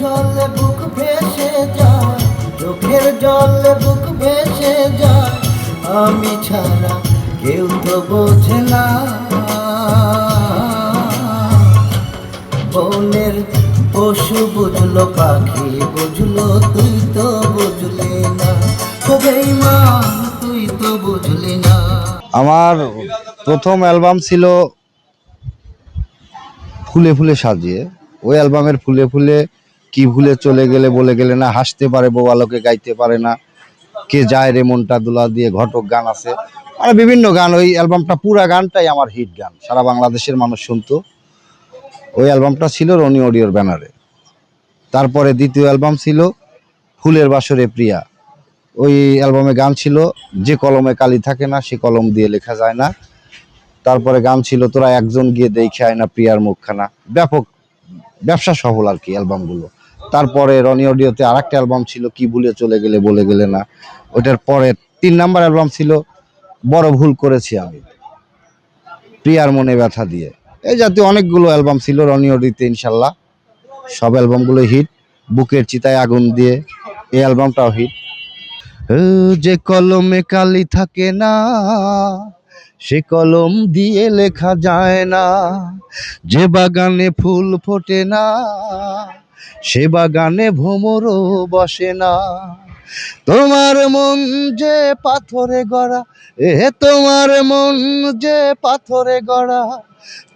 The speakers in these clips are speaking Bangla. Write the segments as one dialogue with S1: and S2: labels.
S1: জলে বুক ভেসে যায়, চোখের জলে বুক ভেসে যায়। আমি ছাড়া কেউ তো বোঝে না। বনের পশু বুঝলো, পাখি বুঝলো, তুই তো বুঝলি না। মা, তুই তো বুঝলি না।
S2: আমার প্রথম অ্যালবাম ছিল ফুলে ফুলে সাজিয়ে, ওই অ্যালবামের ফুলে ফুলে কি ভুলে চলে গেলে বলে গেলে না, হাসতে পারে বউ আলোকে গাইতে পারে না। কে যায় রে মনটা দুলা দিয়ে, ঘটক গান আছে। মানে বিভিন্ন গান, ওই অ্যালবামটা, পুরা গানটাই আমার হিট গান। সারা বাংলাদেশের মানুষ শুনতো। ওই অ্যালবামটা ছিল রনি অডিওর ব্যানারে। তারপরে দ্বিতীয় অ্যালবাম ছিল ফুলের বাসরে প্রিয়া। ওই অ্যালবামে গান ছিল, যে কলমে কালি থাকে না, সে কলম দিয়ে লেখা যায় না। তারপরে গান ছিল, তোরা একজন গিয়ে দেখে আয় না প্রিয়ার মুখখানা। ব্যাপক, ব্যবসা সফল আর কি অ্যালবামগুলো। তারপরে রনি অডিওতে আর একটা অ্যালবাম ছিল, কি ভুলে চলে গেলে, বলে গেলে না। ওইটার পরে তিন নাম্বার অ্যালবাম ছিল, বড় ভুল করেছি আমি। প্রিয়ার মনে ব্যথা দিয়ে। এই জাতীয় অনেকগুলো অ্যালবাম ছিল রনি অডিওতে, ইনশাল্লাহ। সব অ্যালবামগুলো হিট। বুকের চিতায় আগুন দিয়ে এই অ্যালবামটাও হিট। যে কলমে কালি থাকে না, সে কলম দিয়ে লেখা যায় না। যে বাগানে ফুল ফোটে না সে বাগানে ভ্রমরও বসে না। তোমার মন যে পাথরে গড়া, এ তোমার মন যে পাথরে গড়া,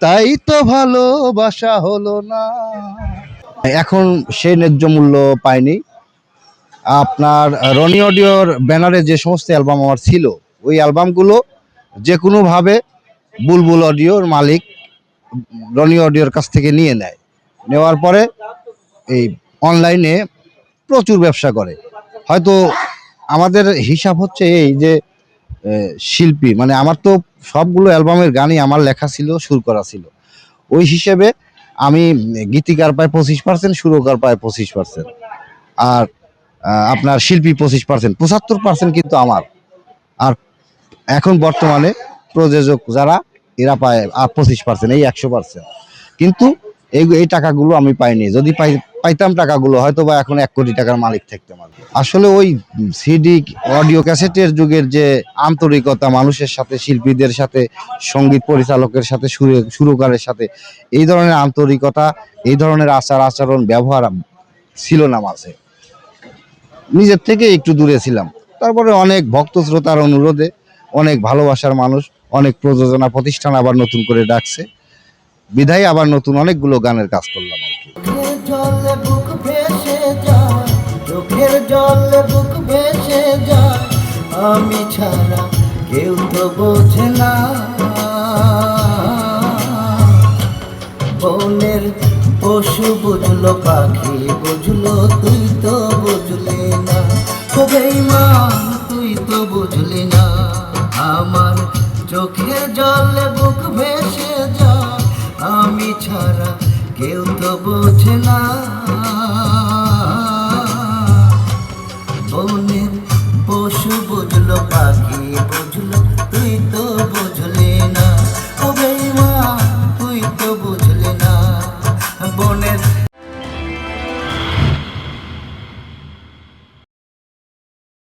S2: তাই তো ভালোবাসা হলো না। এখন সে ন্যায্য মূল্য পায়নি। আপনার রনি অডিওর ব্যানারে যে সমস্ত অ্যালবাম আমার ছিল, ওই অ্যালবামগুলো যে কোনোভাবে বুলবুল অডিওর মালিক রনি অডিওর কাছ থেকে নিয়ে নেয়। নেওয়ার পরে এই অনলাইনে প্রচুর ব্যবসা করে। হয়তো আমাদের হিসাব হচ্ছে এই যে শিল্পী মানে আমার তো সবগুলো অ্যালবামের গানই আমার লেখা ছিল, সুর করা ছিল। ওই হিসেবে আমি গীতিকার পায় পঁচিশ পার্সেন্ট সুরকার পায় পঁচিশ পার্সেন্ট আর আপনার শিল্পী পঁচিশ পার্সেন্ট পঁচাত্তর পার্সেন্ট কিন্তু আমার। আর এখন বর্তমানে প্রযোজক যারা, এরা পায় আর পঁচিশ পার্সেন্ট এই একশো পার্সেন্ট কিন্তু এই এই টাকাগুলো আমি পাইনি। যদি পাই পাইতাম টাকাগুলো হয়তো বা এখন এক কোটি টাকার মালিক থাকতাম আর কি। আসলে ওই সিডি অডিও ক্যাসেটের যুগের যে আন্তরিকতা, মানুষের সাথে, শিল্পীদের সাথে, সংগীত পরিচালকের সাথে, সুরে, সুরকারের সাথে, এই ধরনের আন্তরিকতা, এই ধরনের আচার, আচরণ, ব্যবহার ছিল না মাঝে। নিজের থেকে একটু দূরে ছিলাম। তারপরে অনেক ভক্ত শ্রোতার অনুরোধে অনেক ভালোবাসার মানুষ, অনেক প্রযোজনা প্রতিষ্ঠান আবার নতুন করে ডাকছে। বিধায় আবার নতুন অনেকগুলো গানের কাজ করলাম আর কি।
S1: চোখের চোখের আমি ছাড়া কেউ তো বোঝে না। বনের পশু বুঝলো, পাখি বুঝলো, তুই তো বুঝলি না। খুবই মা, তুই তো বুঝলি না। আমার চোখে জলে বুক ভেসে যায়। আমি ছাড়া কেউ তো বোঝে না। বনের পশু বুঝলো, পাখি বুঝলো, তুই তো বুঝলি না। তুই তো বুঝলি না। বনের